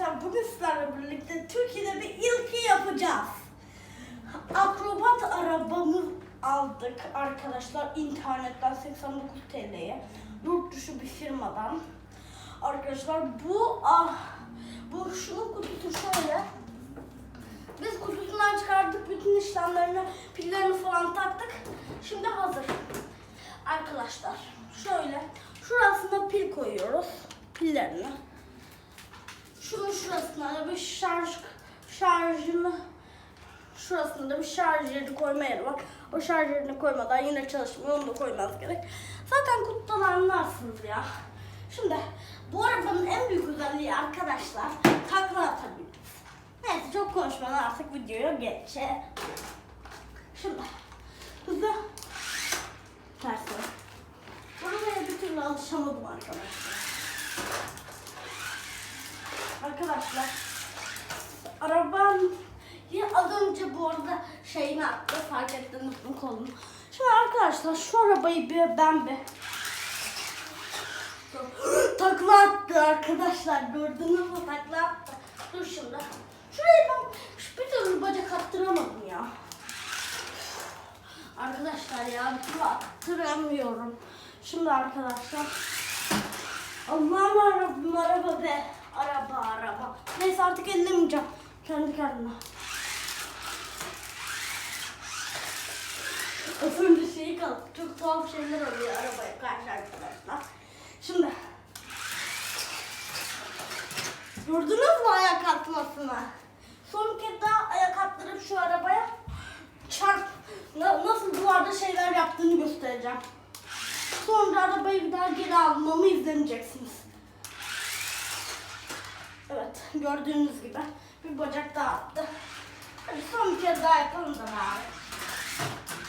arkadaşlar bugün sizlerle birlikte Türkiye'de bir ilki yapacağız. Akrobat arabamı aldık arkadaşlar internetten 89 TL'ye. Yurt dışı bir firmadan. Arkadaşlar bu ah bu şunun kutusu şöyle. Biz kutusundan çıkardık bütün işlemlerini, pillerini falan taktık. Şimdi hazır. Arkadaşlar şöyle şurasına pil koyuyoruz. Pillerini. Şunun şurasına da bir şarj şarjını şurasında da bir şarj yeri koyma yeri var. O şarj yerini koymadan yine çalışmıyor. Onu da koymanız gerek. Zaten kutudan anlarsınız ya. Şimdi bu arabanın en büyük özelliği arkadaşlar takla atabiliriz. Neyse çok konuşmadan artık videoya geçelim. Şimdi hızlı tersine. Buraya bir türlü alışamadım arkadaşlar. Arkadaşlar araban ya az önce bu arada şeyini attı fark ettiniz mi kolunu. Şimdi arkadaşlar şu arabayı bir ben bir takla attı arkadaşlar gördünüz mü takla attı. Dur şimdi. Şurayı ben bir türlü bacak attıramadım ya. Arkadaşlar ya bir attıramıyorum. Şimdi arkadaşlar Allah'ım Rabbim araba be. Araba araba. Neyse artık ellemeyeceğim. Kendi kendine. Az önce şeyi kaldı. Çok tuhaf şeyler oluyor arabaya karşı arkadaşlar. Şimdi. Gördünüz mü ayak atmasını? Son kez daha ayak attırıp şu arabaya çarp na- nasıl duvarda şeyler yaptığını göstereceğim. Sonra arabayı bir daha geri almamı izleneceksiniz. Gördüğünüz gibi bir bacak daha attı. Hadi son bir kez daha yapalım da bari.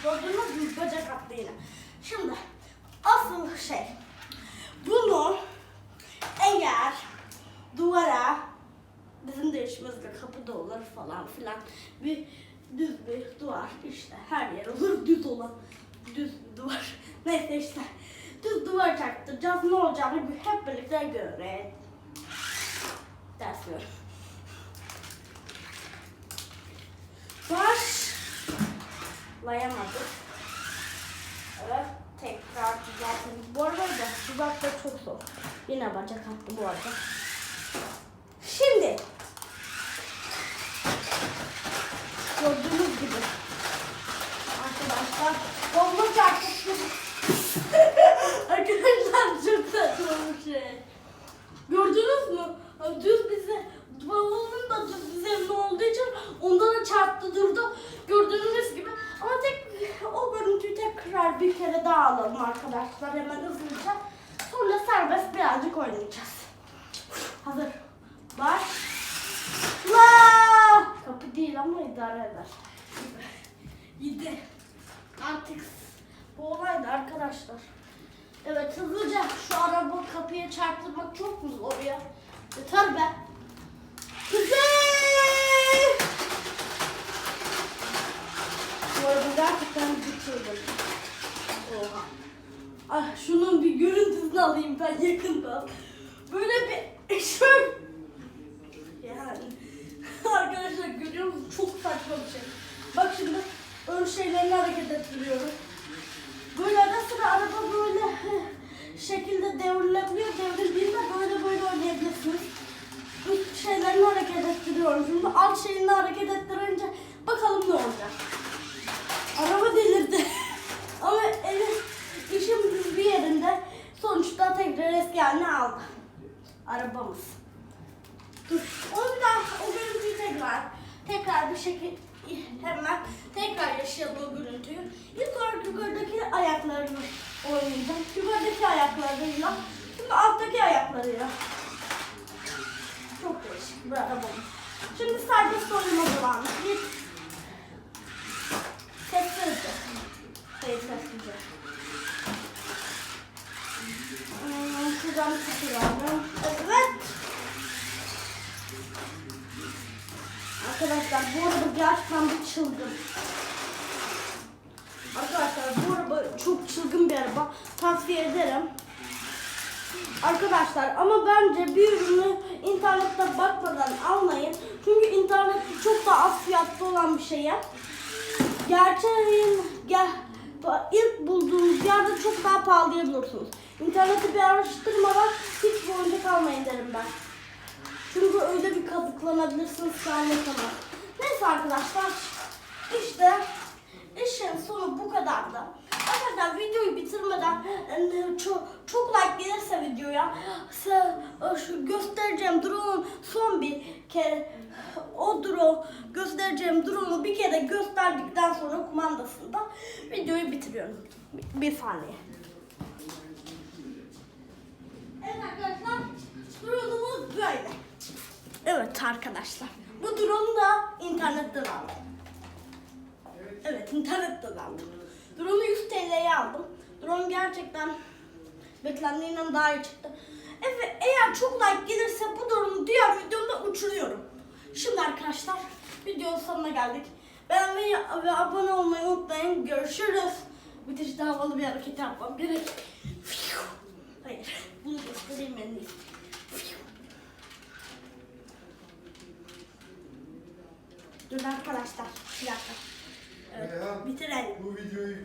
Gördüğünüz gibi bacak attı yine. Şimdi asıl şey, bunu eğer duvara bizim de işimizde kapıda olur falan filan bir düz bir duvar işte her yer olur düz olan düz duvar neyse işte düz duvar çaktıracağız ne olacağını hep birlikte görelim ders ver. Başlayamadık. Evet tekrar düzeltelim. Bu arada da dudak da çok zor. Yine bacak attı bu arada. Şimdi gördüğünüz gibi arkadaşlar bomba çarptı. arkadaşlar çok saçma bir şey. Gördünüz mü? Düz da çarptı durdu. Gördüğünüz gibi. Ama tek o görüntüyü tekrar bir kere daha alalım arkadaşlar hemen hızlıca. Sonra serbest birazcık oynayacağız. Hazır. Başla. Kapı değil ama idare eder. Yedi. Artık bu olaydı arkadaşlar. Evet hızlıca şu araba kapıya çarptırmak çok mu zor ya? Yeter be. Bitirdim. Oha. Ah şunun bir görüntüsünü alayım ben yakından. Böyle bir şöyle. Yani arkadaşlar görüyor musunuz? Çok saçma bir şey. Bak şimdi ön şeylerini hareket ettiriyorum. Böyle ara sıra araba böyle şekilde devrilebiliyor. Devrildiğinde böyle böyle oynayabilirsiniz. Üst şeylerini hareket ettiriyorum. Şimdi alt şeyini eski haline aldı. Arabamız. Dur. Onu bir o görüntüyü tekrar tekrar bir şekil hemen tekrar yaşayalım o görüntüyü. İlk olarak yukarıdaki ayaklarını oynayacağım. Yukarıdaki ayaklarıyla, şimdi alttaki ayaklarıyla. Çok değişik bir arabamız. Şimdi serbest oynama zamanı. Arkadaşlar bu araba gerçekten bir çılgın. Arkadaşlar bu araba çok çılgın bir araba. Tavsiye ederim. Arkadaşlar ama bence bir ürünü internette bakmadan daha az fiyatta olan bir şeyi. Gerçeğin ilk bulduğunuz yerde çok daha pahalıya bulursunuz. İnternette bir araştırmadan hiç boyunca kalmayın derim ben. Çünkü öyle bir kazıklanabilirsiniz ki anlatamam. Neyse arkadaşlar işte işin sonu bu kadardı. Arkadaşlar videoyu bitirmeden çok, çok like gelirse videoya şu göstereceğim drone'un son bir kere o drone göstereceğim drone'u bir kere gösterdikten sonra kumandasında videoyu bitiriyorum. Bir saniye. Evet arkadaşlar drone'umuz böyle. Evet arkadaşlar. Bu drone'u da internetten aldım. Evet internetten aldım. Drone'u 100 TL'ye aldım. Drone gerçekten beklendiğinden daha iyi çıktı. Evet eğer çok like gelirse bu drone'u diğer videomda uçuruyorum. Şimdi arkadaşlar videonun sonuna geldik. Beğenmeyi ve abone olmayı unutmayın. Görüşürüz. Bitişte havalı bir hareket yapmam gerek. Hayır bunu göstereyim en iyisi. Dur arkadaşlar bir dakika. Evet, bitirelim. bu videoyu